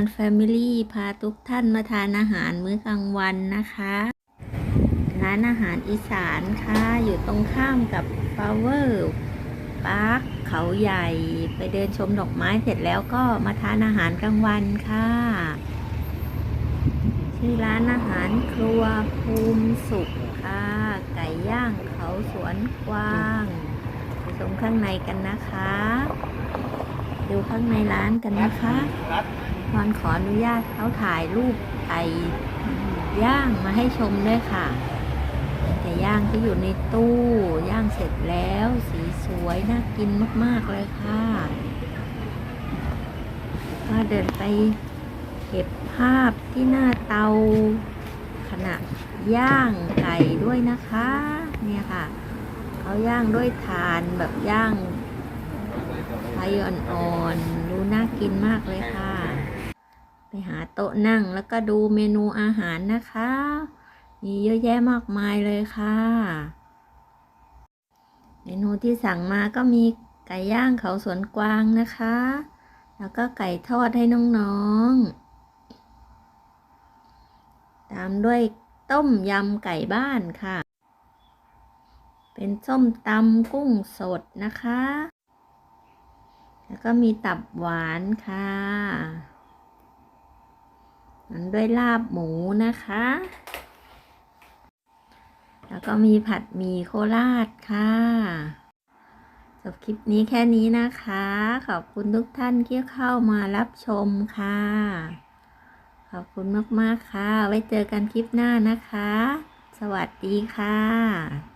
รแฟมิลี่พาทุกท่านมาทานอาหารมื้อกลางวันนะคะ ร้านอาหารอีสานค่ะ อยู่ตรงข้ามกับ Flower Park เขาใหญ่ ไปเดินชมดอกไม้เสร็จแล้วก็มาทานอาหารกลางวันค่ะ ชื่อร้านอาหารครัวภูมิสุขค่ะ ไก่ย่างเขาสวนกวางไปชมข้างในกันนะคะ ดูข้างในร้านกันนะคะ พรขออนุญาตเขาถ่ายรูปไก่ย่างมาให้ชมด้วยค่ะไก่ย่างที่อยู่ในตู้ ย่างเสร็จแล้ว สีสวยน่ากินมาก ๆ เลยค่ะก็เดินไปเก็บภาพที่หน้าเตาขณะย่างไก่ด้วยนะคะ เนี่ยค่ะเขาย่างด้วยถ่านแบบย่างไฟอ่อนๆดูน่ากินมากเลยค่ะ ไปหาโต๊ะนั่งแล้วก็ดูเมนูอาหารนะคะ มีเยอะแยะมากมายเลยค่ะ เมนูที่สั่งมาก็มีไก่ย่างเขาสวนกวางนะคะ แล้วก็ไก่ทอดให้น้องๆ ตามด้วยต้มยำไก่บ้านค่ะ เป็นส้มตำกุ้งสดนะคะ แล้วก็มีตับหวานค่ะ ด้วยลาบหมูนะคะ แล้วก็มีผัดหมี่โคราชค่ะจบคลิปนี้แค่นี้นะคะ ขอบคุณทุกท่านที่เข้ามารับชมค่ะ ขอบคุณมาก ๆ ค่ะ ไว้เจอกันคลิปหน้านะคะ สวัสดีค่ะ